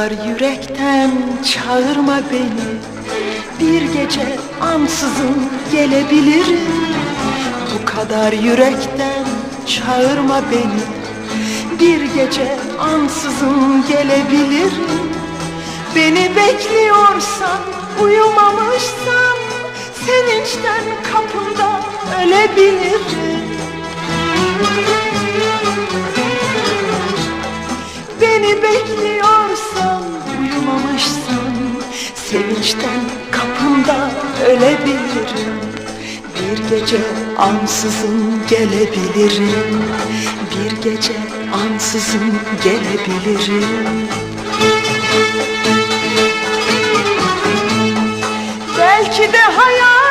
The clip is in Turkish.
Yürekten çağırma beni. Bir gece ansızın gelebilirim. Bu kadar yürekten çağırma beni. Bir gece ansızın gelebilirim. Beni bekliyorsan uyumamışsan Sevinçten kapında ölebilirim. Beni bekliyorsan uyumamışsan Sevinçten kapında ölebilirim. Bir gece ansızın gelebilirim. Bir gece ansızın gelebilirim. Belki de hayal